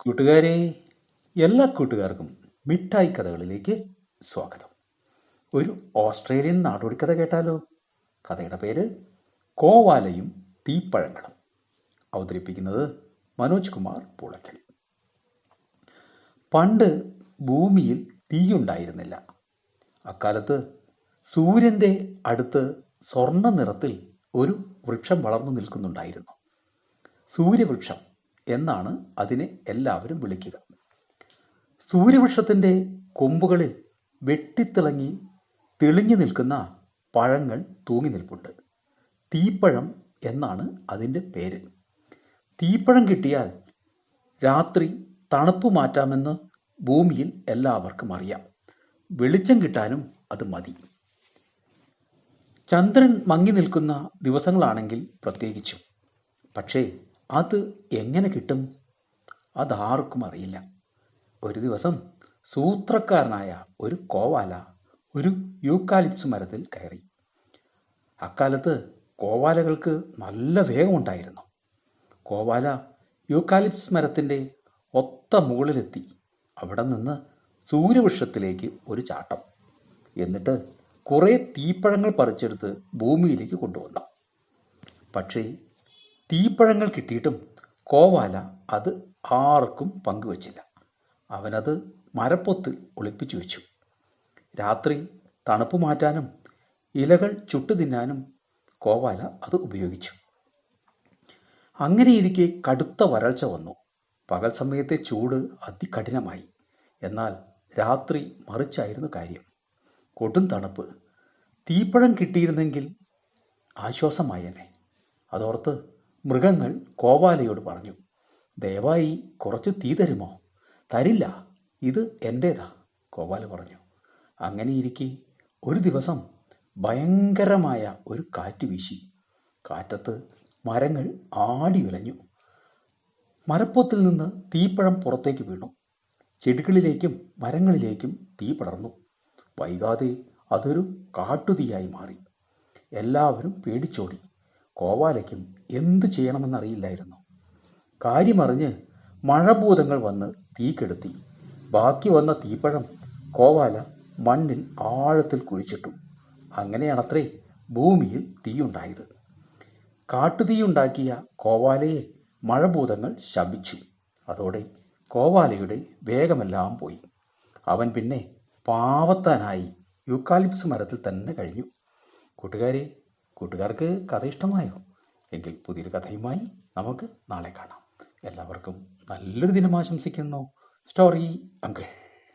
കൂട്ടുകാരെ എല്ലാ കൂട്ടുകാർക്കും മിഠായി കഥകളിലേക്ക് സ്വാഗതം. ഒരു ഓസ്ട്രേലിയൻ നാടോടി കഥ കേട്ടാലോ? കഥയുടെ പേര് കോവാലയും തീപ്പഴങ്ങളും. അവതരിപ്പിക്കുന്നത് മനോജ് കുമാർ പൂളക്കൽ. പണ്ട് ഭൂമിയിൽ തീയുണ്ടായിരുന്നില്ല. അക്കാലത്ത് സൂര്യന്റെ അടുത്ത് സ്വർണ നിറത്തിൽ ഒരു വൃക്ഷം വളർന്നു നിൽക്കുന്നുണ്ടായിരുന്നു. സൂര്യവൃക്ഷം എന്നാണ് അതിനെ എല്ലാവരും വിളിക്കുക. സൂര്യവൃക്ഷത്തിന്റെ കൊമ്പുകളിൽ വെട്ടിത്തിളങ്ങി തെളിഞ്ഞു നിൽക്കുന്ന പഴങ്ങൾ തൂങ്ങി നിൽപ്പുണ്ട്. തീപ്പഴം എന്നാണ് അതിന്റെ പേര്. തീപ്പഴം കിട്ടിയാൽ രാത്രി തണുപ്പ് മാറ്റാമെന്ന് ഭൂമിയിൽ എല്ലാവർക്കും അറിയാം. വെളിച്ചം കിട്ടാനും അത് മതി. ചന്ദ്രൻ മങ്ങി നിൽക്കുന്ന ദിവസങ്ങളാണെങ്കിൽ പ്രത്യേകിച്ചും. പക്ഷേ അത് എങ്ങനെ കിട്ടും? അതാർക്കും അറിയില്ല. ഒരു ദിവസം സൂത്രക്കാരനായ ഒരു കോവാല ഒരു യൂക്കാലിപ്സ് മരത്തിൽ കയറി. അക്കാലത്ത് കോവാലകൾക്ക് നല്ല വേഗമുണ്ടായിരുന്നു. കോവാല യൂക്കാലിപ്സ് മരത്തിന്റെ ഒത്ത മുകളിലെത്തി. അവിടെ നിന്ന് സൂര്യവൃക്ഷത്തിലേക്ക് ഒരു ചാട്ടം. എന്നിട്ട് കുറേ തീപ്പഴങ്ങൾ പറിച്ചെടുത്ത് ഭൂമിയിലേക്ക് കൊണ്ടുവന്നു. പക്ഷേ തീപ്പഴങ്ങൾ കിട്ടിയിട്ടും കോവാല അത് ആർക്കും പങ്കുവച്ചില്ല. അവനത് മരപ്പൊത്ത് ഒളിപ്പിച്ചു വെച്ചു. രാത്രി തണുപ്പ് മാറ്റാനും ഇലകൾ ചുട്ടു തിന്നാനും കോവാല അത് ഉപയോഗിച്ചു. അങ്ങനെയിരിക്കെ കടുത്ത വരൾച്ച വന്നു. പകൽ സമയത്തെ ചൂട് അതികഠിനമായി. എന്നാൽ രാത്രി മറിച്ചായിരുന്നു കാര്യം. കൊടും തണുപ്പ്. തീപ്പഴം കിട്ടിയിരുന്നെങ്കിൽ ആശ്വാസമായേനെ. അതോർത്ത് മൃഗങ്ങൾ കോവാലയോട് പറഞ്ഞു ദയവായി കുറച്ച് തീ തരുമോ? തരില്ല ഇത് എന്റേതാ കോവാല പറഞ്ഞു. അങ്ങനെയിരിക്കെ ഒരു ദിവസം ഭയങ്കരമായ ഒരു കാറ്റ് വീശി. കാറ്റത്ത് മരങ്ങൾ ആടി വിളഞ്ഞു മരപ്പൊത്തിൽ നിന്ന് തീപ്പഴം പുറത്തേക്ക് വീണു. ചെടികളിലേക്കും മരങ്ങളിലേക്കും തീ പടർന്നു. വൈകാതെ അതൊരു കാട്ടുതീയായി മാറി. എല്ലാവരും പേടിച്ചോടി. കോവാലയ്ക്കും എന്തു ചെയ്യണമെന്നറിയില്ലായിരുന്നു. കാര്യമറിഞ്ഞ് മഴഭൂതങ്ങൾ വന്ന് തീ കെടുത്തി. ബാക്കി വന്ന തീപ്പഴം കോവാല മണ്ണിൽ ആഴത്തിൽ കുഴിച്ചിട്ടു. അങ്ങനെയാണത്രേ ഭൂമിയിൽ തീയുണ്ടായത്. കാട്ടുതീയുണ്ടാക്കിയ കോവാലയെ മഴഭൂതങ്ങൾ ശപിച്ചു. അതോടെ കോവാലയുടെ വേഗമെല്ലാം പോയി. അവൻ പിന്നെ പാവത്താനായി യൂക്കാലിപ്സ് മരത്തിൽ തന്നെ കഴിഞ്ഞു. കൂട്ടുകാരെ കൂട്ടുകാർക്ക് കഥ ഇഷ്ടമായോ എങ്കിൽ പുതിയൊരു കഥയുമായി നമുക്ക് നാളെ കാണാം. എല്ലാവർക്കും നല്ലൊരു ദിനം ആശംസിക്കുന്നു. Story uncle.